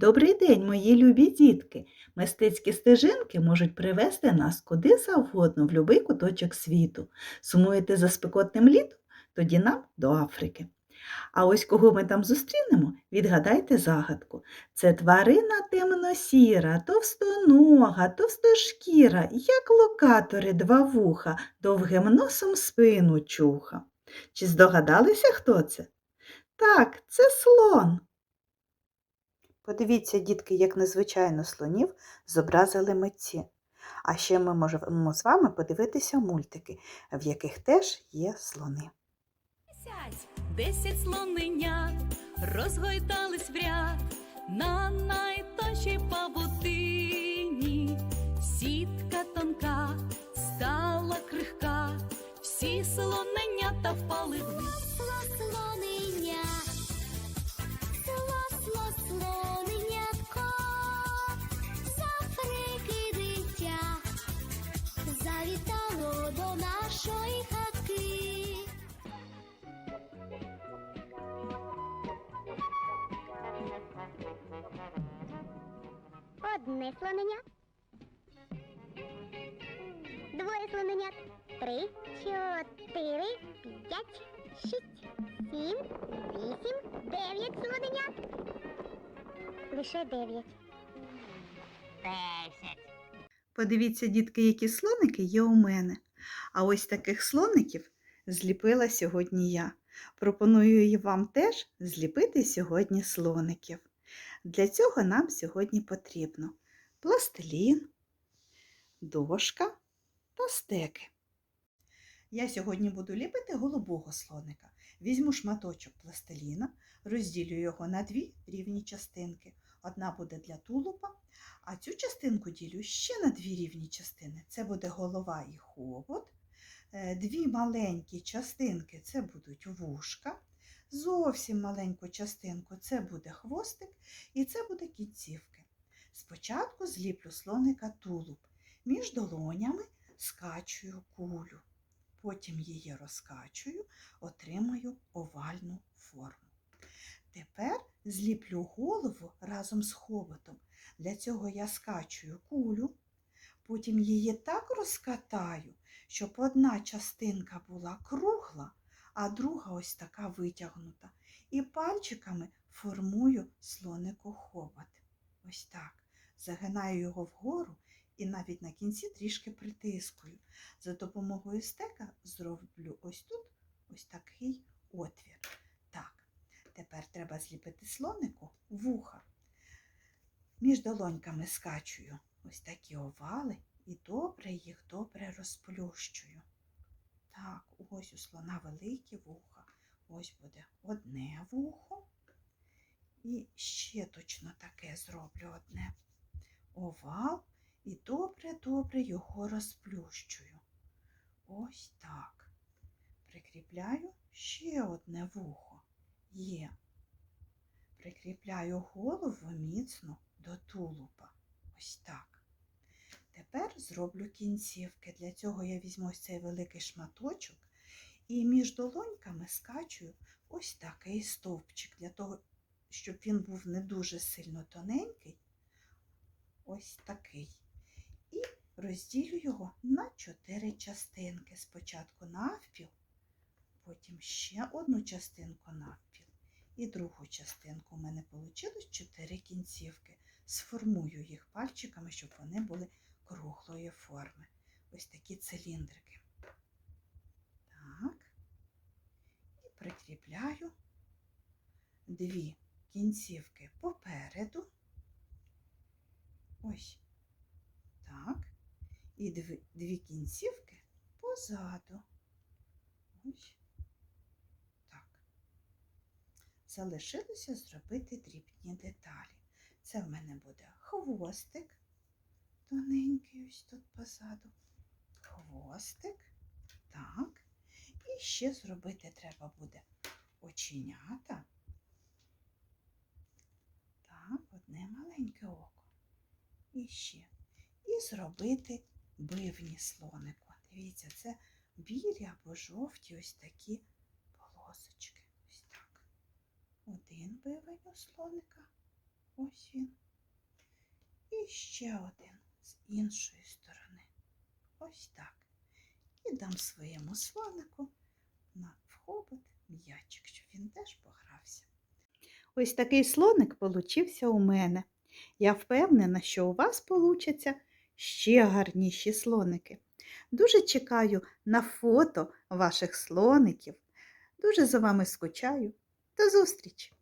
Добрий день, мої любі дітки! Мистецькі стежинки можуть привести нас куди завгодно, в будь-який куточок світу. Сумуєте за спекотним літом? Тоді нам до Африки. А ось кого ми там зустрінемо, відгадайте загадку. Це тварина темно-сіра, товстонога, товстошкіра, як локатори два вуха, довгим носом спину чуха. Чи здогадалися, хто це? Так, це слон. Подивіться, дітки, як незвичайно слонів зобразили митці. А ще ми можемо з вами подивитися мультики, в яких теж є слони. Десять, слоненят розгойдались в ряд на найтоншій павутині. Сітка тонка стала крихка, всі слоненята Одне слоненя. Двоє слоненят. Три, чотири, п'ять, шість, сім, вісім, дев'ять слоненят. Лише дев'ять. Десять. Подивіться, дітки, які слоники є у мене. А ось таких слоників зліпила сьогодні я. Пропоную і вам теж зліпити сьогодні слоників. Для цього нам сьогодні потрібно пластилін, дошка та стеки. Я сьогодні буду ліпити голубого слоника. Візьму шматочок пластиліна, розділю його на дві рівні частинки. Одна буде для тулупа, а цю частинку ділю ще на дві рівні частини. Це буде голова і хобот. Е, Дві маленькі частинки це будуть вушка. Зовсім маленьку частинку це буде хвостик і це буде кінцівки. Спочатку зліплю слоника тулуб. Між долонями скачую кулю. Потім її розкачую, отримаю овальну форму. Тепер зліплю голову разом з хоботом. Для цього я скачую кулю, потім її так розкатаю, щоб одна частинка була кругла, а друга ось така витягнута. І пальчиками формую слонику хобот. Ось так. Загинаю його вгору і навіть на кінці трішки притискую. За допомогою стека зроблю ось тут ось такий отвір. Так, тепер треба зліпити слонику вуха. Між долоньками скачую ось такі овали і добре їх добре розплющую. Так, ось у слона великі вуха. Ось буде одне вухо. І ще точно таке зроблю одне овал і добре-добре його розплющую. Ось так. Прикріпляю ще одне вухо. Є. Прикріпляю голову міцно до тулупа. Ось так. Тепер зроблю кінцівки. Для цього я візьму ось цей великий шматочок і між долоньками скачую ось такий стовпчик, для того, щоб він був не дуже сильно тоненький. Ось такий. І розділю його на чотири частинки. Спочатку навпіл, потім ще одну частинку навпіл. І другу частинку у мене вийшло чотири кінцівки. Сформую їх пальчиками, щоб вони були круглої форми. Ось такі циліндрики. Так. І прикріпляю дві кінцівки попереду. Ось так. І дві, дві кінцівки позаду. Ось так. Залишилося зробити дрібні деталі. Це в мене буде хвостик, тоненький ось тут позаду. Хвостик. Так. І ще зробити треба буде оченята. Так, одне маленьке око. І ще. І зробити бивні слонику. Дивіться, це білі або жовті ось такі полосочки. Ось так. Один бивень у слоника. Ось він. І ще один з іншої сторони. Ось так. І дам своєму слонику на вхобот м'ячик, щоб він теж погрався. Ось такий слоник получився у мене. Я впевнена, що у вас получаться ще гарніші слоники. Дуже чекаю на фото ваших слоників. Дуже за вами скучаю. До зустрічі!